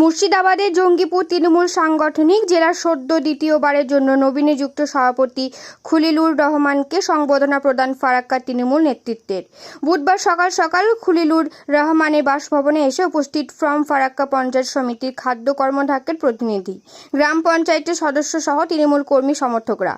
মুর্শিদাবাদের জঙ্গিপুর তৃণমূল সাংগঠনিক জেলার সদ্য দ্বিতীয়বারের জন্য নবীনে যুক্ত সভাপতি খুলিলুর রহমানকে সংবর্ধনা প্রদান ফারাক্কা তৃণমূল নেতৃত্বের। বুধবার সকাল সকাল খুলিলুর রহমানের বাসভবনে এসে উপস্থিত ফ্রম ফারাক্কা পঞ্চায়েত সমিতির খাদ্য কর্মধাক্যের প্রতিনিধি, গ্রাম পঞ্চায়েতের সদস্য সহ তৃণমূল কর্মী সমর্থকরা।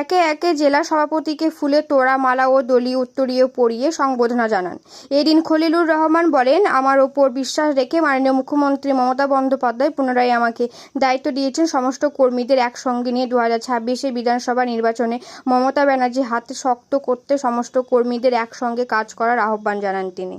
একে একে জেলা সভাপতিকে ফুলে তোড়া, মালা ও দলীয় উত্তরীয় পরিয়ে সংবর্ধনা জানান। এদিন খলিলুর রহমান বলেন, আমার ওপর বিশ্বাস রেখে মাননীয় মুখ্যমন্ত্রী মমতা বন্দ্যোপাধ্যায় পুনরায় আমাকে দায়িত্ব দিয়েছেন। সমস্ত কর্মীদের একসঙ্গে নিয়ে দু হাজার ছাব্বিশে বিধানসভা নির্বাচনে মমতা ব্যানার্জি হাতে শক্ত করতে সমস্ত কর্মীদের একসঙ্গে কাজ করার আহ্বান জানান তিনি।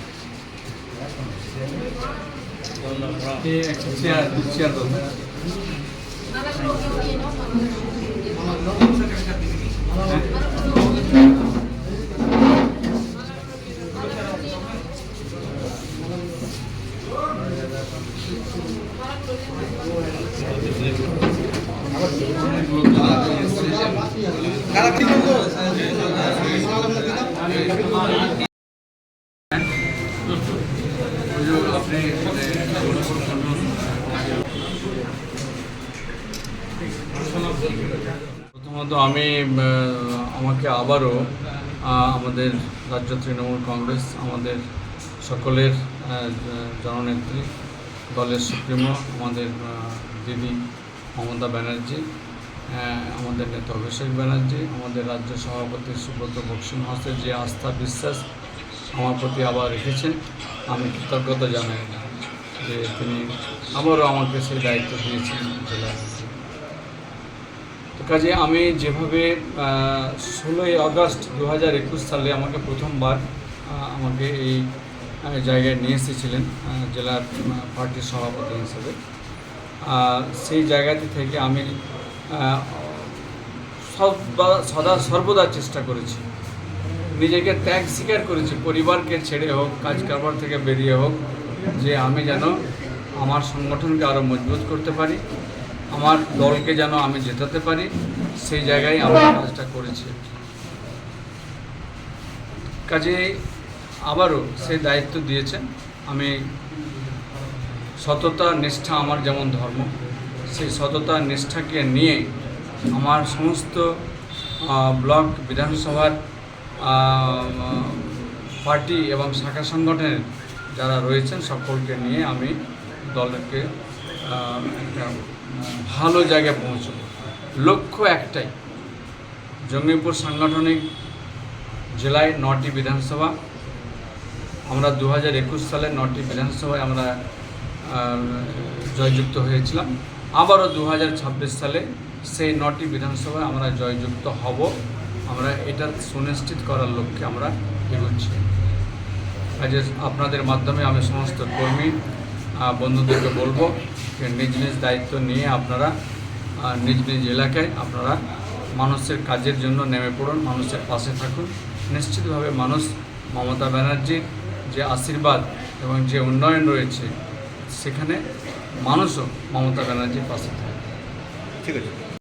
ये एक चेयर चेयर दो जो প্রথমত আমি আমাকে আবারও আমাদের রাজ্য তৃণমূল কংগ্রেস, আমাদের সকলের জননেত্রী, দলের সুপ্রিমো, আমাদের দিদি মমতা ব্যানার্জি আমাদের নেতা অভিষেক ব্যানার্জি, আমাদের রাজ্য সভাপতি সুব্রত বক্সি মহাশয়ের যে আস্থা, বিশ্বাস আমার প্রতি আবার রেখেছেন, আমি কৃতজ্ঞতা জানাই। যে তিনি আবারও আমাকে সেই দায়িত্ব দিয়েছেন জেলার তো কাজে আমি যেভাবে ষোলোই আগস্ট দু হাজার একুশ সালে আমাকে প্রথমবার আমাকে এই জায়গায় নিয়ে এসেছিলেন জেলার পার্টির সভাপতি হিসেবে। সেই জায়গাটি থেকে আমি সদা সর্বদা চেষ্টা করেছি। নিজেকে ত্যাগ স্বীকার করেছি, পরিবারকে ছেড়ে হোক, কাজ কারবার থেকে বেরিয়ে হোক যে আমি যেন আমার সংগঠনকে আরও মজবুত করতে পারি আমার দলকে যেন আমি জেতাতে পারি সেই জায়গায় আমি কাজটা করেছি। কাজে আবারও সেই দায়িত্ব দিয়েছেন। আমি সততা নিষ্ঠা আমার যেমন ধর্ম সেই সততা নিষ্ঠাকে নিয়ে আমার সমস্ত ব্লক বিধানসভার পার্টি এবং শাখা সংগঠনের যারা রয়েছেন সকলকে নিয়ে আমি দলকে একটা ভালো জায়গায় পৌঁছব। লক্ষ্য একটাই, জঙ্গিপুর সাংগঠনিক জেলায় নটি বিধানসভা। আমরা দু হাজার একুশ সালে নটি বিধানসভায় আমরা জয়যুক্ত হয়েছিলাম। আবারও দু হাজার ছাব্বিশ সালে সেই নটি বিধানসভায় আমরা জয়যুক্ত হব। আমরা এটা সুনিশ্চিত করার লক্ষ্যে আমরা এগোচ্ছি। কাজে আপনাদের মাধ্যমে আমি সমস্ত কর্মী বন্ধুদেরকে বলব যে নিজ নিজ দায়িত্ব নিয়ে আপনারা নিজ নিজ এলাকায় আপনারা মানুষের কাজের জন্য নেমে পড়ুন, মানুষের পাশে থাকুন। নিশ্চিতভাবে মানুষ মমতা ব্যানার্জির যে আশীর্বাদ এবং যে উন্নয়ন রয়েছে, সেখানে মানুষও মমতা ব্যানার্জির পাশে থাকে ঠিক আছে।